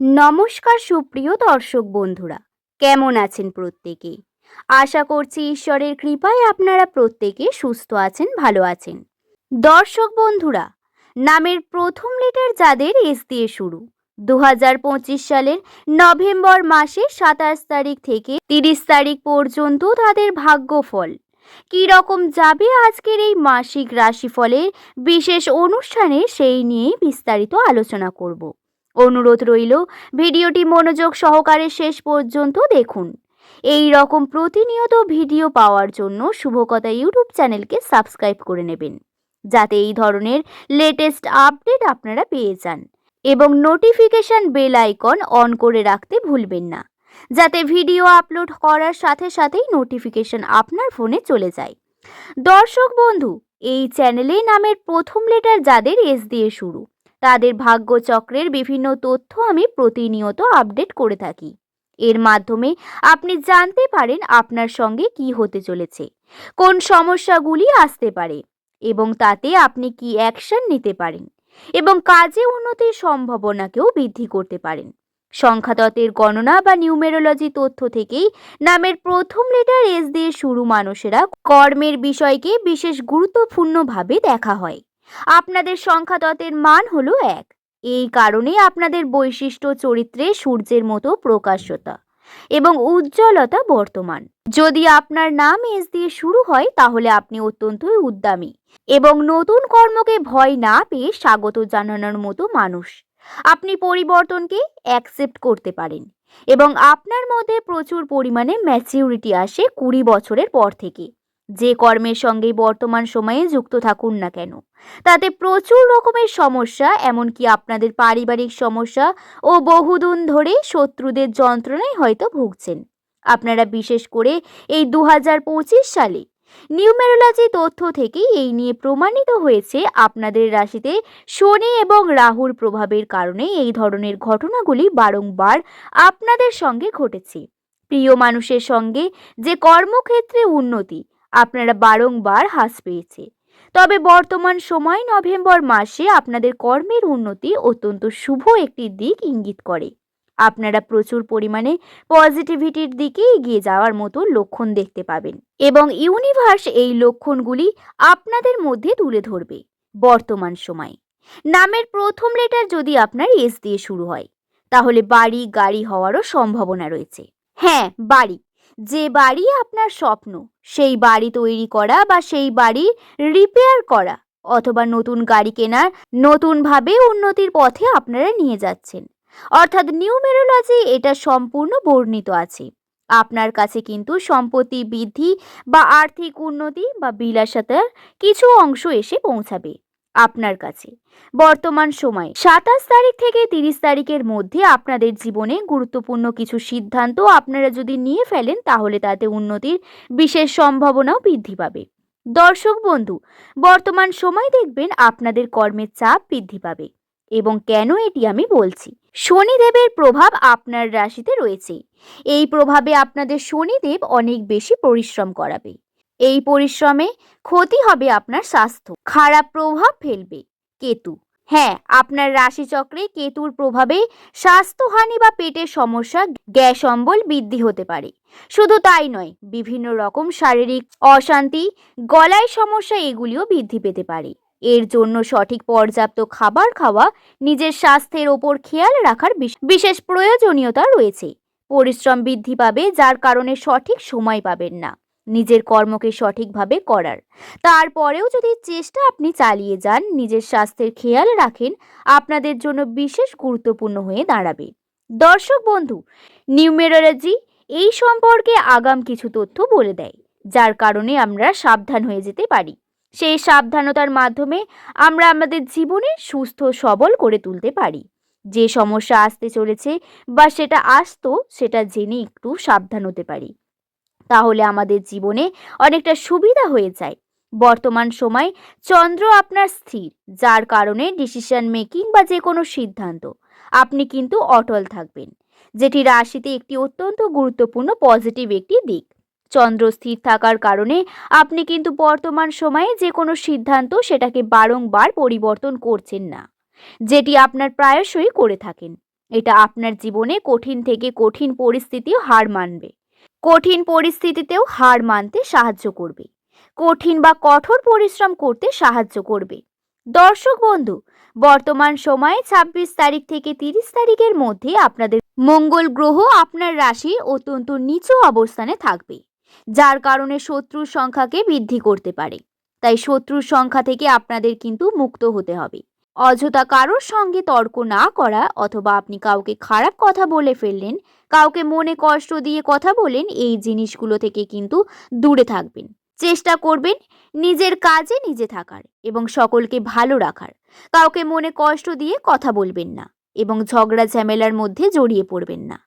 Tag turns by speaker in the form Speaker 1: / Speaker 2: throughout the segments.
Speaker 1: নমস্কার সুপ্রিয় দর্শক বন্ধুরা, কেমন আছেন প্রত্যেকে? আশা করছি ঈশ্বরের কৃপায় আপনারা প্রত্যেকে সুস্থ আছেন, ভালো আছেন। দর্শক বন্ধুরা, নামের প্রথম লেটার যাদের এস দিয়ে শুরু দু সালের নভেম্বর মাসের সাতাশ তারিখ থেকে তিরিশ তারিখ পর্যন্ত তাদের ভাগ্যফল। কী রকম যাবে আজকের এই মাসিক রাশিফলের বিশেষ অনুষ্ঠানে সেই নিয়ে বিস্তারিত আলোচনা করব। অনুরোধ রইল। ভিডিওটি মনোযোগ সহকারে শেষ পর্যন্ত দেখুন। এই রকম প্রতিনিয়ত ভিডিও পাওয়ার জন্য শুভকথা ইউটিউব চ্যানেলকে সাবস্ক্রাইব করে নেবেন, যাতে এই ধরনের লেটেস্ট আপডেট আপনারা পেয়ে যান। এবং নোটিফিকেশন বেল আইকন অন করে রাখতে ভুলবেন না, যাতে ভিডিও আপলোড করার সাথে সাথেই নোটিফিকেশন আপনার ফোনে চলে যায়। দর্শক বন্ধু, এই চ্যানেলে নামের প্রথম লেটার যাদের এস দিয়ে শুরু তাদের ভাগ্যচক্রের বিভিন্ন তথ্য আমি প্রতিনিয়ত আপডেট করে থাকি। এর মাধ্যমে আপনি জানতে পারেন আপনার সঙ্গে কি হতে চলেছে, কোন সমস্যাগুলি আসতে পারে এবং তাতে আপনি কি অ্যাকশন নিতে পারেন এবং কাজে উন্নতির সম্ভাবনাকেও বৃদ্ধি করতে পারেন। সংখ্যাতত্ত্বের গণনা বা নিউমেরোলজি তথ্য থেকেই নামের প্রথম লেটার এস দিয়ে শুরু মানুষেরা কর্মের বিষয়কে বিশেষ গুরুত্বপূর্ণভাবে দেখা হয়। আপনাদের সংখ্যাতত্ত্বের মান হলো এক। এই কারণে আপনাদের বৈশিষ্ট্য চরিত্রে সূর্যের মতো প্রকাশ্যতা এবং উজ্জ্বলতা বর্তমান। যদি আপনার নাম এস দিয়ে শুরু হয়, তাহলে আপনি অত্যন্তই উদ্দামী এবং নতুন কর্মকে ভয় না পেয়ে স্বাগত জানানোর মতো মানুষ। আপনি পরিবর্তনকে অ্যাকসেপ্ট করতে পারেন এবং আপনার মধ্যে প্রচুর পরিমাণে ম্যাচিউরিটি আসে কুড়ি বছরের পর থেকে। যে কর্মের সঙ্গে বর্তমান সময়ে যুক্ত থাকুন না কেন। তাতে প্রচুর রকমের সমস্যা, এমনকি আপনাদের পারিবারিক সমস্যা ও বহুদিন ধরে শত্রুদের যন্ত্রণায় হয়তো ভুগছেন। আপনারা বিশেষ করে এই দু হাজার পঁচিশ সালে নিউমেরোলজি তথ্য থেকেই এই নিয়ে প্রমাণিত হয়েছে আপনাদের রাশিতে শনি এবং রাহুর প্রভাবের কারণে এই ধরনের ঘটনাগুলি বারংবার আপনাদের সঙ্গে ঘটেছে। প্রিয় মানুষের সঙ্গে যে কর্মক্ষেত্রে উন্নতি আপনারা বারংবার হ্রাস পেয়েছে। তবে বর্তমান সময় নভেম্বর মাসে আপনাদের কর্মের উন্নতি অত্যন্ত শুভ একটি দিক ইঙ্গিত করে। আপনারা প্রচুর পরিমাণে পজিটিভিটির দিকে এগিয়ে যাওয়ার মতো লক্ষণ দেখতে পাবেন এবং ইউনিভার্স এই লক্ষণগুলি আপনাদের মধ্যে তুলে ধরবে বর্তমান সময়। নামের প্রথম লেটার যদি আপনার এস দিয়ে শুরু হয়, তাহলে বাড়ি গাড়ি হওয়ারও সম্ভাবনা রয়েছে। হ্যাঁ বাড়ি। যে বাড়ি আপনার স্বপ্ন, সেই বাড়ি তৈরি করা বা সেই বাড়ি রিপেয়ার করা অথবা নতুন গাড়ি কেনার নতুনভাবে উন্নতির পথে আপনারা নিয়ে যাচ্ছেন। অর্থাৎ নিউমেরোলজি এটা সম্পূর্ণ বর্ণিত আছে। আপনার কাছে কিন্তু সম্পত্তি বৃদ্ধি বা আর্থিক উন্নতি বা বিলাসতার কিছু অংশ এসে পৌঁছাবে। আপনার কাছে। বর্তমান সময় সাতাশ তারিখ থেকে তিরিশ তারিখের মধ্যে আপনাদের জীবনে গুরুত্বপূর্ণ কিছু সিদ্ধান্ত আপনারা যদি নিয়ে ফেলেন, তাহলে তাতে উন্নতির বিশেষ সম্ভাবনাও বৃদ্ধি পাবে। দর্শক বন্ধু, বর্তমান সময় দেখবেন আপনাদের কর্মের চাপ বৃদ্ধি পাবে এবং কেন এটি আমি বলছি? শনিদেবের প্রভাব আপনার রাশিতে রয়েছে। এই প্রভাবে আপনাদের শনিদেব অনেক বেশি পরিশ্রম করাবে। এই পরিশ্রমে ক্ষতি হবে আপনার স্বাস্থ্য। খারাপ প্রভাব ফেলবে। কেতু। হ্যাঁ আপনার রাশিচক্রে কেতুর প্রভাবে স্বাস্থ্যহানি বা পেটের সমস্যা, গ্যাস অম্বল বৃদ্ধি হতে পারে। শুধু তাই নয়, বিভিন্ন রকম শারীরিক অশান্তি, গলায় সমস্যা এগুলিও বৃদ্ধি পেতে পারে। এর জন্য সঠিক পর্যাপ্ত খাবার খাওয়া, নিজের স্বাস্থ্যের ওপর খেয়াল রাখার বিশ- বিশেষ প্রয়োজনীয়তা রয়েছে। পরিশ্রম বৃদ্ধি পাবে, যার কারণে সঠিক সময় পাবেন না। নিজের কর্মকে সঠিকভাবে করার। তারপরেও যদি চেষ্টা আপনি চালিয়ে যান, নিজের স্বাস্থ্যের খেয়াল রাখেন, আপনাদের জন্য বিশেষ গুরুত্বপূর্ণ হয়ে দাঁড়াবে। দর্শক বন্ধু, নিউমেরোলজি এই সম্পর্কে আগাম কিছু তথ্য বলে দেয়, যার কারণে আমরা সাবধান হয়ে যেতে পারি। সেই সাবধানতার মাধ্যমে আমরা আমাদের জীবনে সুস্থ, সবল করে তুলতে পারি। যে সমস্যা আসতে চলেছে বা সেটা আসতো, সেটা জেনে একটু সাবধান হতে পারি। তাহলে আমাদের জীবনে অনেকটা সুবিধা হয়ে যায়। বর্তমান সময় চন্দ্র আপনার স্থির, যার কারণে ডিসিশন মেকিং বা যে কোনো সিদ্ধান্ত, আপনি কিন্তু অটল থাকবেন। যেটি রাশিতে একটি অত্যন্ত গুরুত্বপূর্ণ পজিটিভ একটি দিক। চন্দ্র স্থির থাকার কারণে আপনি কিন্তু বর্তমান সময়ে যে কোনো সিদ্ধান্ত সেটাকে বারংবার পরিবর্তন করছেন না, যেটি আপনার প্রায়শই করে থাকেন। এটা আপনার জীবনে কঠিন থেকে কঠিন পরিস্থিতিও হার মানবে। কঠিন পরিস্থিতিতেও হার মানতে সাহায্য করবে। কঠিন বা কঠোর পরিশ্রম করতে সাহায্য করবে। দর্শক বন্ধু, বর্তমান সময়ে ছাব্বিশ তারিখ থেকে তিরিশ তারিখের মধ্যে আপনাদের মঙ্গল গ্রহ আপনার রাশি অত্যন্ত নিচু অবস্থানে থাকবে, যার কারণে শত্রুর সংখ্যাকে বৃদ্ধি করতে পারে। তাই শত্রুর সংখ্যা থেকে আপনাদের কিন্তু মুক্ত হতে হবে। অযথা কারোর সঙ্গে তর্ক না করা অথবা আপনি কাউকে খারাপ কথা বলে ফেললেন, কাউকে মনে কষ্ট দিয়ে কথা বলেন, এই জিনিসগুলো থেকে কিন্তু দূরে থাকবেন। চেষ্টা করবেন নিজের কাজে নিজে থাকার এবং সকলকে ভালো রাখার। কাউকে মনে কষ্ট দিয়ে কথা বলবেন না এবং ঝগড়া ঝামেলার মধ্যে জড়িয়ে পড়বেন না।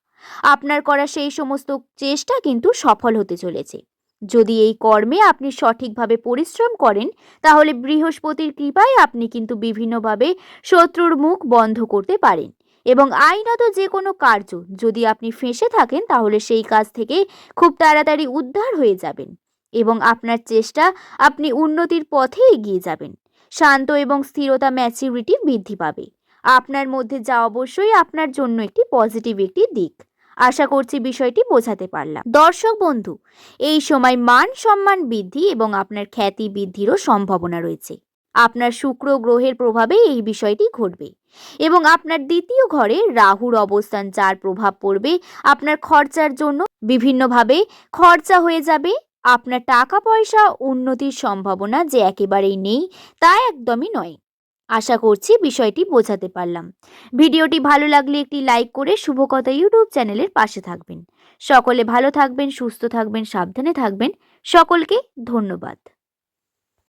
Speaker 1: আপনার করা সেই সমস্ত চেষ্টা কিন্তু সফল হতে চলেছে। যদি এই কর্মে আপনি সঠিকভাবে পরিশ্রম করেন, তাহলে বৃহস্পতির কৃপায় আপনি কিন্তু বিভিন্নভাবে শত্রুর মুখ বন্ধ করতে পারেন। এবং আইনত যে কোনো কার্য যদি আপনি ফেঁসে থাকেন, তাহলে সেই কাজ থেকে খুব তাড়াতাড়ি উদ্ধার হয়ে যাবেন এবং আপনার চেষ্টা আপনি উন্নতির পথে এগিয়ে যাবেন। শান্ত এবং স্থিরতা ম্যাচিউরিটি বৃদ্ধি পাবে। আপনার মধ্যে যা অবশ্যই আপনার জন্য একটি পজিটিভ একটি দিক। আশা করছি বিষয়টি বোঝাতে পারলাম। দর্শক বন্ধু, এই সময় মান সম্মান বৃদ্ধি এবং আপনার খ্যাতি বৃদ্ধিরও সম্ভাবনা রয়েছে। আপনার শুক্র গ্রহের প্রভাবে এই বিষয়টি ঘটবে এবং আপনার দ্বিতীয় ঘরে রাহুর অবস্থান যার প্রভাব পড়বে, আপনার খরচার জন্য বিভিন্নভাবে খরচা হয়ে যাবে, আপনার টাকা পয়সা উন্নতির সম্ভাবনা যে একেবারেই নেই তা একদমই নয়। আশা করছি বিষয়টি বোঝাতে পারলাম। ভিডিওটি ভালো লাগলে একটি লাইক করে শুভকথা ইউটিউব চ্যানেলের পাশে থাকবেন। সকলে ভালো থাকবেন, সুস্থ থাকবেন, সাবধানে থাকবেন। সকলকে ধন্যবাদ।